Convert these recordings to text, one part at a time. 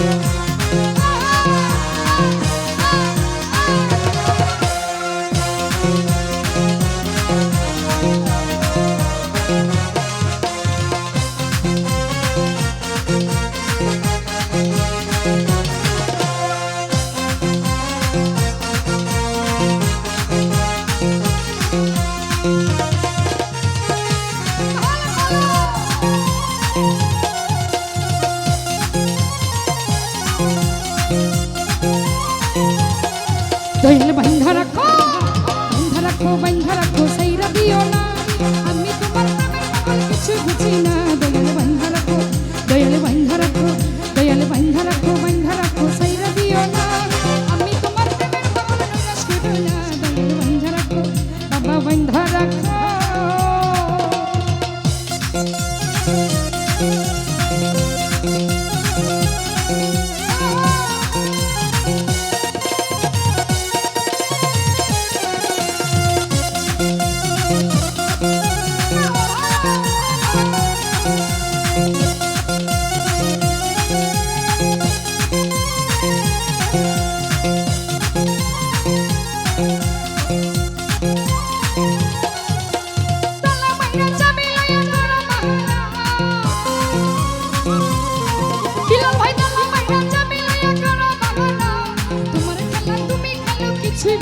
Música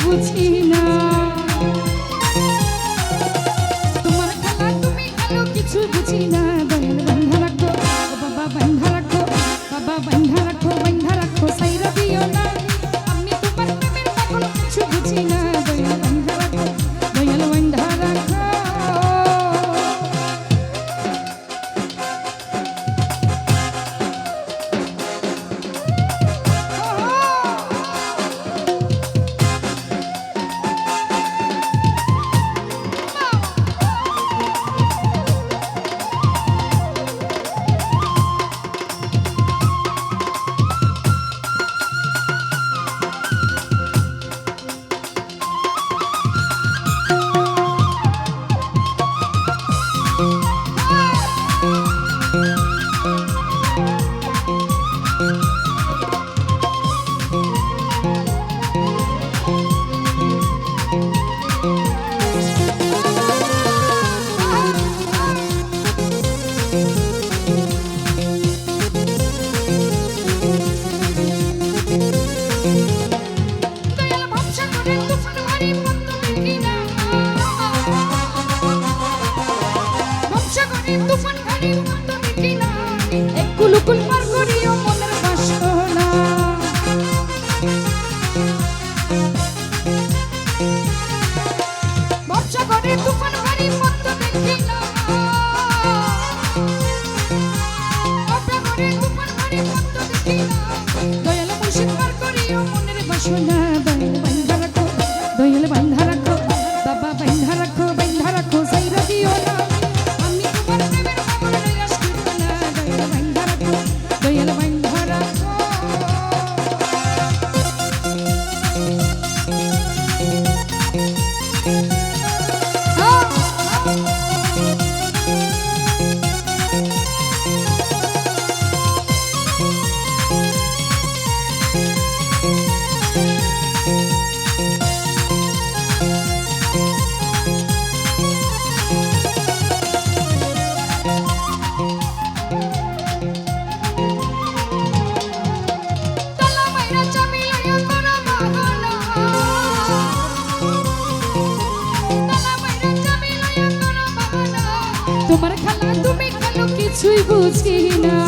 বুঝি না। কিছুই বুঝি না।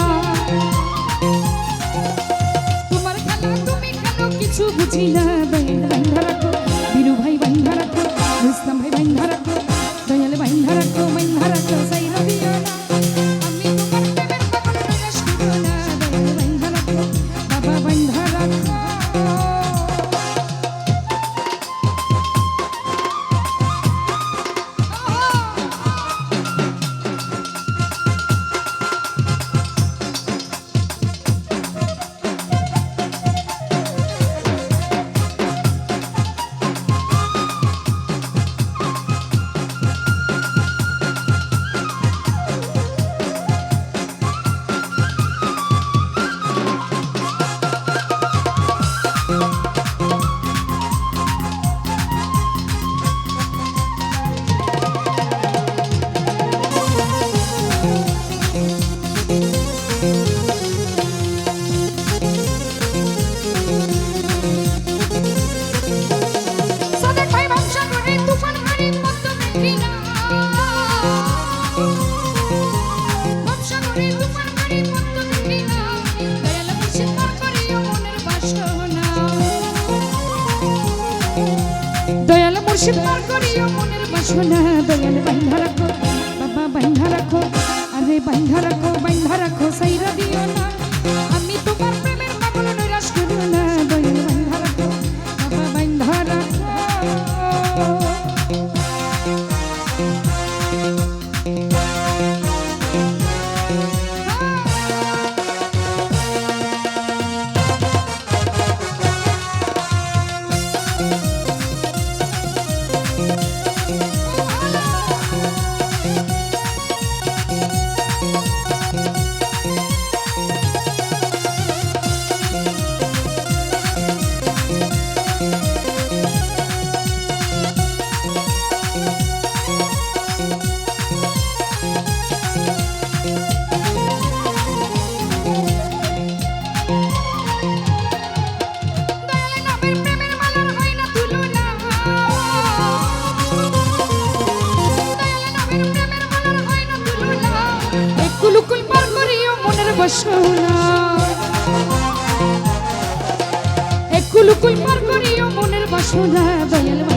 তোমার খেলা তুমি কেন কিছু বুঝি না। মুর্শিদ পার করিও মনের বাসনা। দয়াল বান্ধা রাখো, বাবা বান্ধা রাখো, আরে বাইন্ধা রাখো বাইন্ধা রাখো, সাইরা দিও না। একুল উকুল পার করিও মনের বাসনা দয়াল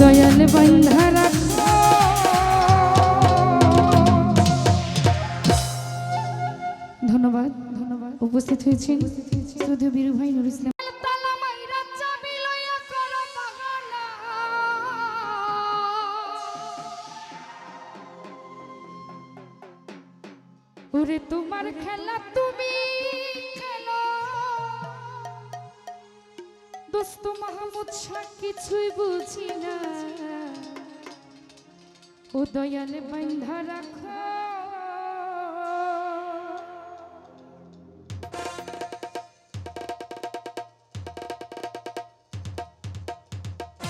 দয়াল বন্ধা রাখো ধন্যবাদ ধন্যবাদ। উপস্থিত হয়েছেন শ্রদ্ধেয় বীরু নুর ইসলাম। ওরে তোমার খেলা তুমি খেলো। দোস্ত মাহমুদ শাহ কিছুই বুঝি না। ও দয়াল বান্ধা রাখো।